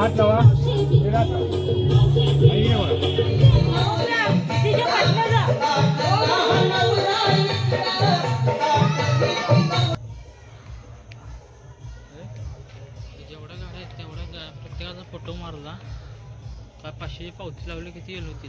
हात लावा. जेवढ्या गाड्या आहेत तेवढ्या गा प्रत्येकाचा फोटो मारला. काय पाचशे पावती लावली किती येईल होती?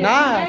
ना.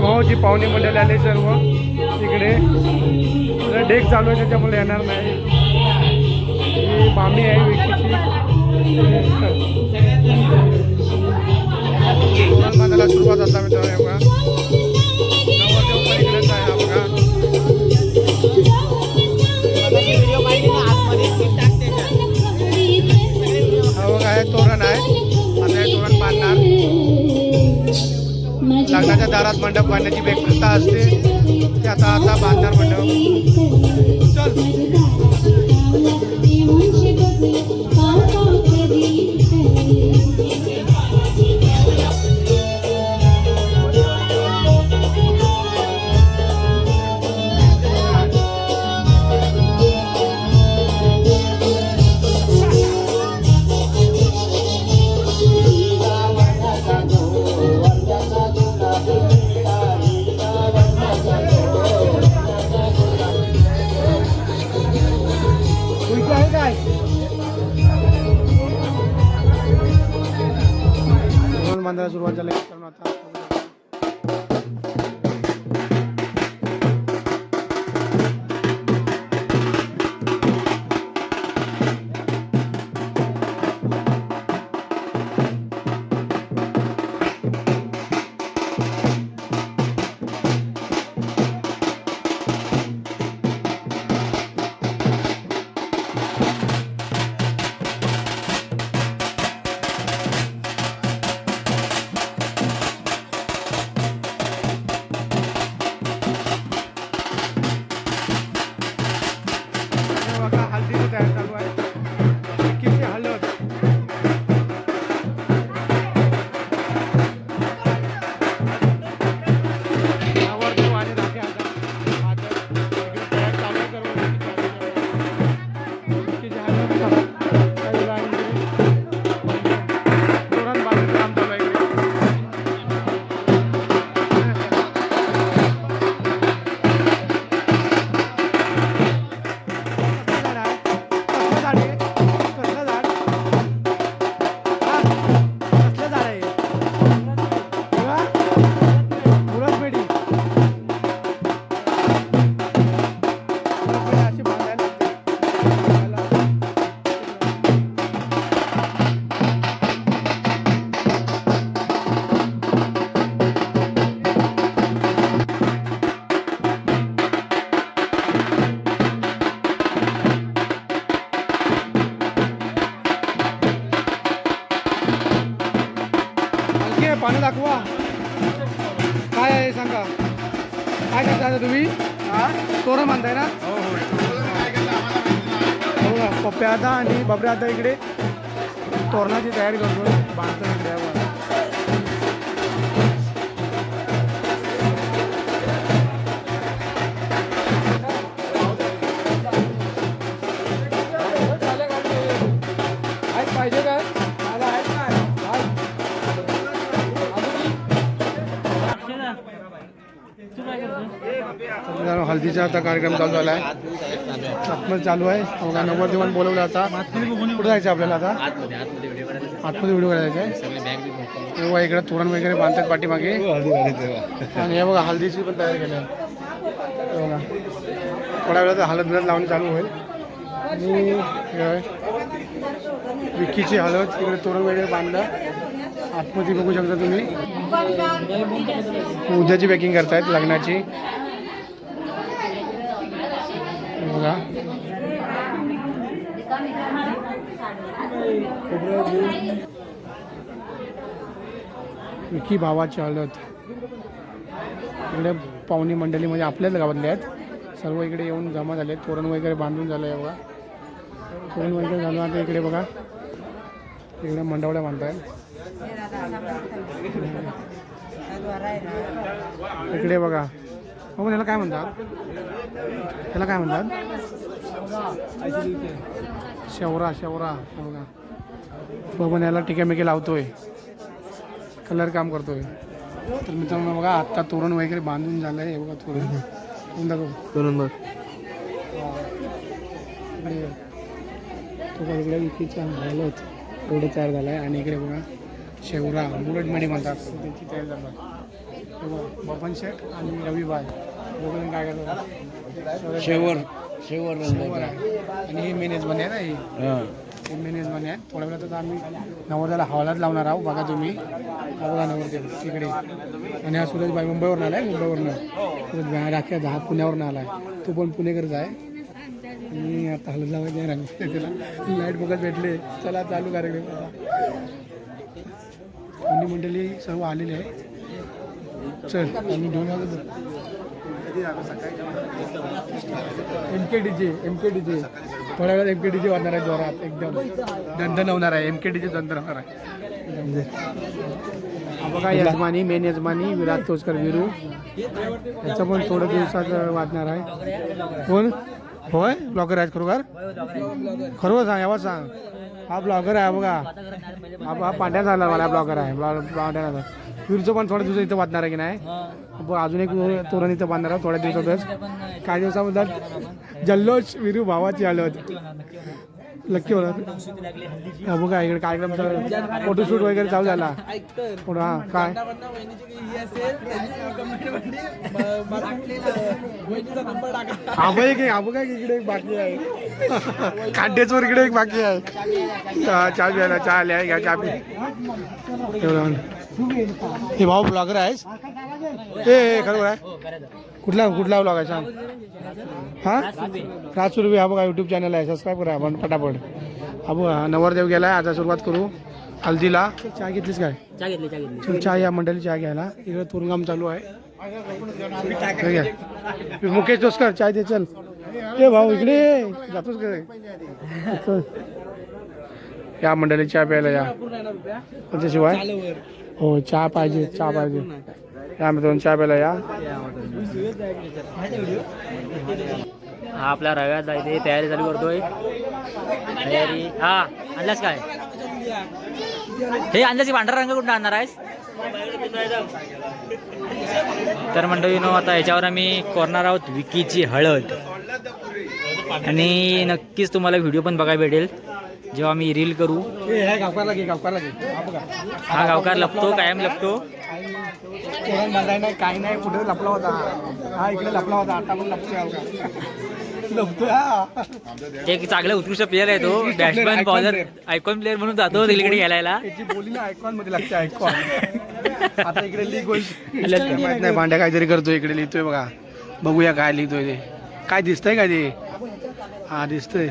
तुझ्या भावाची पाहुणे मंडळी आले सर्व. जरा डेक चालू आहे त्याच्यामुळे येणार नाही. ही मामी आहे व्यक्तीची सुरुवात आता मित्रांनो लग्नाच्या दारात मंडप बांधण्याची एक असते. ते आता आता बांधणार मंडप. चल. आता इकडे. तोरणाची तयारी करतो बांधतो मित्रांनो, हल्दीचा आता कार्यक्रम चालू झाला आहे आतमध्ये चालू आहे. बघा नव्वद दिवस बोलवलं आता. कुठे जायचं आपल्याला आता? आतमध्ये व्हिडिओ करायचा आहे. तेव्हा इकडे तोरण वगैरे बांधतात पाठीमागे. आणि हे बघा हल्दीची पण तयारी केली हे बघा थोड्या वेळात हळद बिळद लावणी चालू होईल. आणि हे विकीची हळद इकडे तोरण वगैरे बांधलं. आतमध्ये बघू शकता तुम्ही. उद्याची पॅकिंग करतायत लग्नाची. हे बघा. विकी भावाची हळद इकडे पाहुणे मंडळीमध्ये म्हणजे आपल्याच गावातले आहेत. सर्व इकडे येऊन जमा झाले तोरण वगैरे बांधून झालं आहे बघा. तोरण वगैरे झालं आता इकडे बघा. इकडे मंडवड्या बांधताय. इकडे बघा. हो याला काय म्हणतात? त्याला काय म्हणतात? शेवरा शेवरा बघा. बघून याला टिक्यामिके लावतोय. कलर काम करतोय. तर मित्रांनो बघा आत्ता तोरण वगैरे बांधून झालं आहे हे बघा तोरण. तोरण दाखव. बघ. तो इकडे विकीचा हलत एवढं तयार झालं आहे आणि इकडे बघा शेवरा मुरडमणी म्हणतात. त्यांची तयार झालं बघा बबन शेठ आणि रविबाई. शेवर शेवर शेवर आहे. आणि ही मेनेजमनी आहे ना ही? हां. हे मेनेजमनी आहे. थोड्या वेळात आता आम्ही नवरदेवाला हवालात लावणार आहोत. बघा तुम्ही. बघा नवरदेव. तिकडे. आणि हा सुरेशबाई मुंबईवरून आलाय. मुंबईवरनं. सुरेशबाई राख्या हा पुण्यावरून आलाय. तो पण पुणेकरच आहे आणि आता हलत लावायचे रंग. त्याला लाइट बघत भेटले. चला चालू कार्यक्रम आणि मंडळी सर्व आलेले आहे. चल आम्ही दोन वाजता M K D J M K D J थोड्या वेळात एम के डी जे वाजणार आहे जोरात एकदम दंदन होणार आहे एम के डी जे दंदन होणार आहे हा बघा यजमानी मेन यजमानी विराट तोचकर विरू याचं पण थोड्या दिवसात वाजणार आहे कोण होय ब्लॉगर आहेत खरोखर खरोखर सांग यावर सांग हा ब्लॉगर आहे बघा हा हा पांढऱ्या झाला मला ब्लॉगर आहे ब्लॉ- पांढऱ्या झाला विरूचं पण थोड्या दिवसात इथं वाजणार आहे की नाही अजून एक तोरण इथं बांधणार आहोत थोड्या दिवसातच. काही दिवसामध्ये जल्लोष विरू भावाची हलत लक्की होणार. बघा इकडे कार्यक्रम फोटोशूट वगैरे चालू झाला. हा काय? हा बघ इकडे एक बाकी आहे. खाड्याचवर इकडे एक बाकी आहे. चहा चहा प्यायला चहा आल्या घ्या चहा पी. एवढं हे भाऊ ब्लॉगर आहेस? ए खरोखर आहे? कुठला कुठला ब्लॉग आहे सांग. हा? राज हा बघा युट्यूब चॅनल आहे. सबस्क्राईब करा आपण पटापट हा बघा नवरदेव गेलाय. आता सुरुवात करू. हल्दीला. चहा घेतलीस काय? चहा घेतली चहा घेतली. चल चहा या मंडळी चहा घ्यायला. इकडे तुरंगाम चालू आहे. मुकेश दोस्कर चाय दे चल. ए भाऊ इकडे. जातोस का? या मंडळी चहा प्यायला या. त्याच्याशिवाय हो चहा पाहिजे चहा पाहिजे. या दोन चहा प्यायला या. हा आपला रव्याचा इथे तयारी चालू करतोय. तयारी हा आणलास काय? हे आणल्यास पांढरा रंग कुठं आणणार आहेस? तर मंडळी नो आता याच्यावर आम्ही करणार आहोत विकीची हळद. आणि नक्कीच तुम्हाला व्हिडिओ पण बघायला भेटेल. जेव्हा आम्ही रील करू हा बघा. हा गावकार लपतो कायम लपतो. कोण बघाय नाही कुठे लपला होता? हा इकडे लपला होता. आता पण लपतोय हा बघा. लपतोय हा. एक चांगला उत्कृष्ट प्लेअर आहे तो बॅट्समॅन बॉलर. आयकॉन प्लेअर म्हणून जातो क्रिकेट खेळायला. बोली ना आयकॉनमध्ये लागते आयकॉन आता इकडे लीग होईल. नाही भांड्या काहीतरी करतोय इकडे लिहितोय बघा. बघूया काय लिहितोय ते. काय दिसतंय का ते? हा दिसतंय.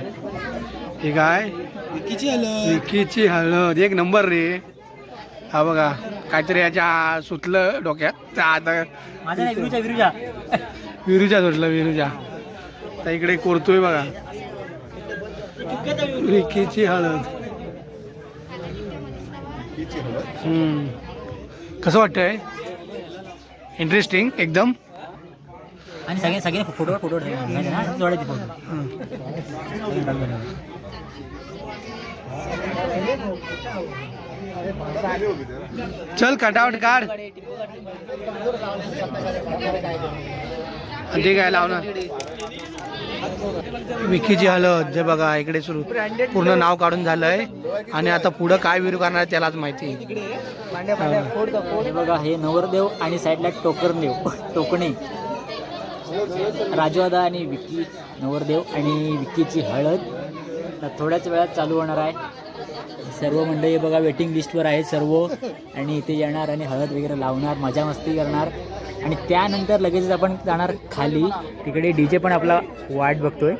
हे काय? विकीची हळद एक नंबर रे. हा बघा काहीतरी याच्या सुटलं डोक्यात. त्या आता माझा नाही विरुजा विरुजा विरुजा सुटलं विरुजा त्या इकडे कोरतोय बघा. विकीची हळद हम्म. कसं वाटतंय? इंटरेस्टिंग एकदम? आणि सगळे सगळे फोटो फोटो जोडायचे फोटो हं. चल कटावट काढ. ते काय लावणार? विकीची हलत जे बघा इकडे सुरू. पूर्ण नाव काढून झालंय. आणि आता पुढं काय विरू करणार त्यालाच माहिती बघा हे नवरदेव आणि साईडला टोकरदेव टोकणे. राजवादा आणि विकी नवरदेव आणि विकीची हळद आता थोड्याच वेळात चालू होणार आहे. सर्व मंडळी बघा वेटिंग लिस्टवर आहे सर्व. आणि इथे येणार आणि हळद वगैरे लावणार मजा मस्ती करणार. आणि त्यानंतर लगेचच आपण जाणार खाली. तिकडे डी जे पण आपला वाट बघतोय.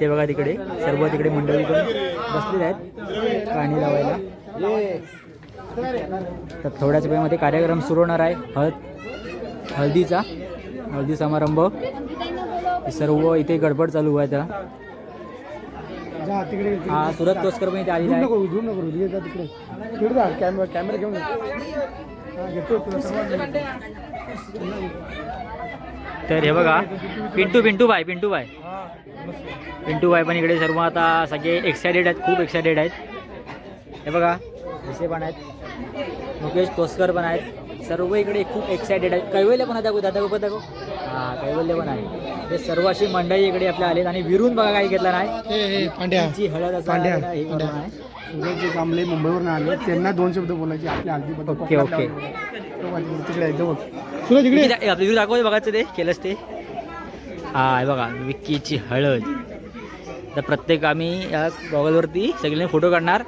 ते बघा तिकडे. सर्व तिकडे मंडळी पण बसलेले आहेत. पाणी लावायला. तर थोड्याच वेळामध्ये कार्यक्रम सुरू होणार आहे. हळद हळदीचा हळदी समारंभ. सर्व इथे गडबड चालू आहे त्याला. जा तिकडे हा सुरत तोसकर पण इथे आलेला झूम आहे. नको झूम नको जा तिकडे. तिकडे जा कॅमेरा कॅमेरा घेऊन ये. हा, घेतो तुला सर्वांना. तर हे बघा Pintu Pintu bye Pintu bye Pintu bye पण इकडे सर्व आता सगळे एक्सायटेड आहेत खूप एक्सायटेड आहेत. हे बघा भिसे पण आहेत. मुकेश तोसकर पण आहेत. सर्व इकडे खूप एक्सायटेड आहेत. कैवल्य पण आहे दाखवू दादा गोपत दाखव. हां कैवल्य पण आहे. हे सर्व अशी मंडळी इकडे आपल्या आलेत आणि विरून बघा काही घेतला नाही. पांड्या. हळद असा पांड्या हे करून पांड्या आहे. सूरज जे कांबळे मुंबईवरून आले त्यांना दोन शब्द बोलायचे आपल्या हल्दी ओके, ओके. तिकडे आहे, जवळ. सूरज इकडे विकी दा- आपलं विरू दाखव बघायचं ते केलंच ते. हा हे बघा विकीची हळद. तर प्रत्येक आम्ही या गॉगलवरती सगळ्यांनी फोटो काढणार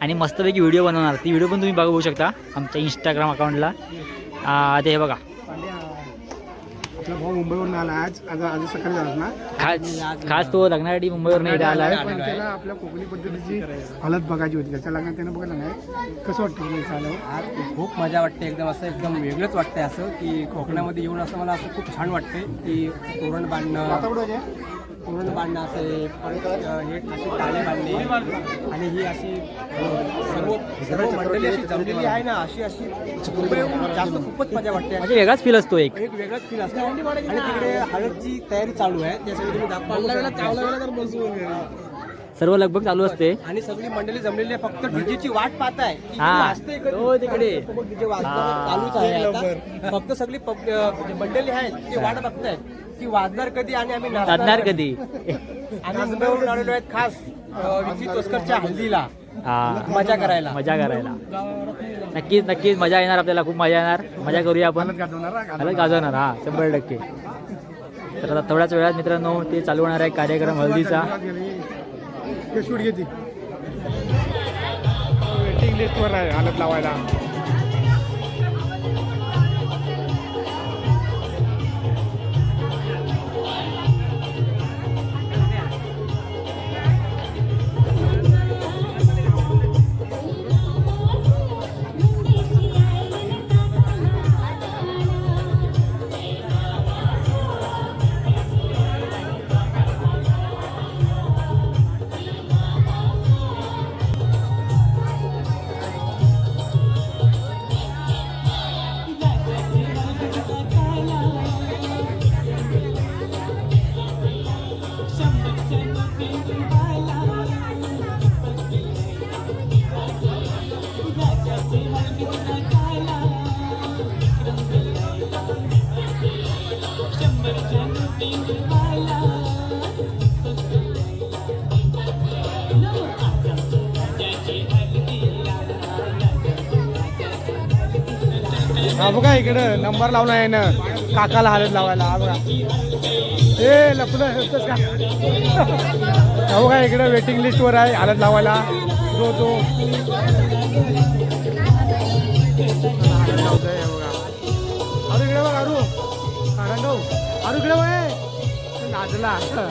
आणि मस्तपैकी व्हिडिओ बनवणार. ती व्हिडिओ पण तुम्ही बघू शकता आमच्या इंस्टाग्राम अकाउंटला ते हे बघा. आपला भाऊ मुंबईवरून आला आज. आज आज सकाळी झाला ना? खास खास तो लग्नासाठी मुंबईवरून इथे आला आहे. पण त्याला आपल्या कोकणी पद्धतीची हालत बघायची होती. त्याच्या लग्नात त्यानं बघायला नाही. कसं वाटतं तुला इथं आल्यावर? आज खूप मजा वाटते. एकदम असं एकदम वेगळंच वाटतंय असं की कोकणामध्ये येऊन असं मला असं खूप छान वाटतंय की तोरण बांधणं आहे? तोरण बांधणं असं हे परत हे अशी टाळे बांधणे आणि ही अशी सर्व सर्व मंडळी अशी जमलेली आहे ना अशी अशी जास्त खूपच मजा वाटते. म्हणजे वेगळाच फील असतो एक. एक वेगळाच फील असतो. आणि तिकडे हळदची तयारी चालू आहे. त्यासाठी तुम्ही दाखवा. सर्व लगभग चालू असते. आणि सगळी मंडळी जमलेली आहे. फक्त डीजेची वाट पाहताय की हा. हो, तिकडे. चालूच आहे आता. फक्त सगळी पब- अं, जे मंडळी आहेत ते वाट बघतायत. की वाजणार कधी आणि आम्ही साधणार कधी? आम्ही मुंबईवरून आलेलो आहेत खास विकी तोसकरच्या हल्दीला हा. मजा करायला. मजा करायला. नक्कीच नक्कीच. मजा येणार आपल्याला. खूप मजा येणार. मजा करूया आपण. हलत गाजवणार हा. शंभर टक्के. तर आता थोड्याच वेळात मित्रांनो ते चालू होणार आहे कार्यक्रम हळदीचा. शूट घेते वेटिंग लिस्टवर आहे हालत लावायला. हा बघा इकडं नंबर लावला आहे ना काकाला हालत लावायला. हा बघा. ए लपलं बघा इकडं वेटिंग लिस्टवर आहे हालत लावायला. जो तो लावतोय, बघा. अरू इकडे बघ अरू अरंगव अरू इकडे बघ ए. नाचला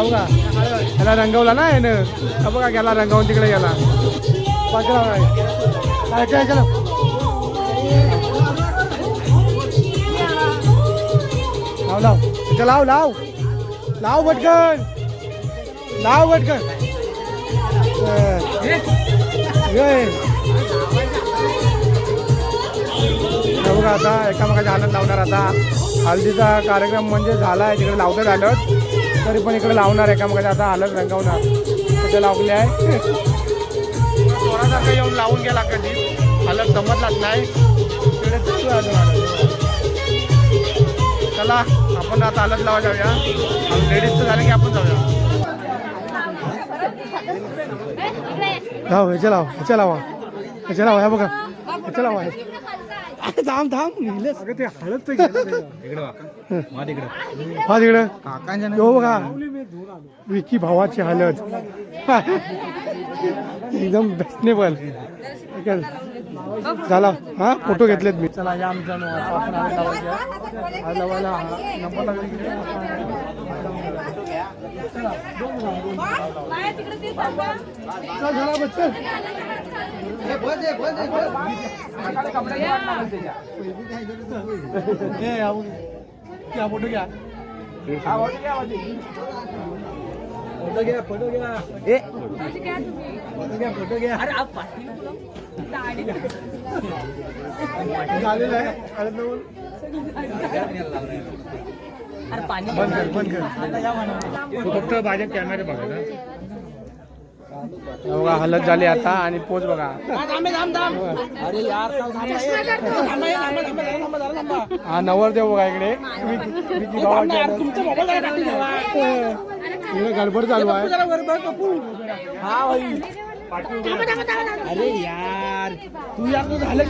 हो जाऊ का याला रंगवला ना यानं. हा बघा गेला रंगवून तिकडे गेला. बाजूला बघा. काय काय केलं लाव लाव. इथं लाव लाव. लाव पटकन. लाव पटकन. हे बघा आता एकामेकाच्या आनंद लावणार आता. हळदीचा कार्यक्रम म्हणजे झाला आहे तिकडे लावतं झालं तरी पण इकडे लावणार एकामेकाच्या आता हालत रंगवणार. तिथे लावले आहे. थोडासारखं येऊन लावून गेला कधी? हालत समजलाच नाही. तिकडे चालू आहे अजून हालत. चला आपण आता हालत लावा जाऊया. लेडीजचं झालं की आपण जाऊया. लाव ह्याच्या लाव ह्याच्या लावा. ह्याच्या लावा ह्या बघा. ह्याच्या लावा. अरे थांब थांब नेलंस. अगं ते हळद तर गेलं हा तिकडं. यो बघा. विकी भावाची हालत एकदम बेस्टेबल झाला हा? फोटो घेतलेत मी. चला या क्या फोटो घ्या. फोटो घ्या फोटो घ्या. ए. फोटो घ्या फोटो घ्या झालेलं आहे. लावून. बंद कर बंद कर. तू फक्त माझ्या कॅमेरे बघा बघा हलत झाली आता आणि पोच बघा. हा नवरदेव बघा इकडे. इकडे गडबड चालू आहे. अरे यार तू यार तू झालं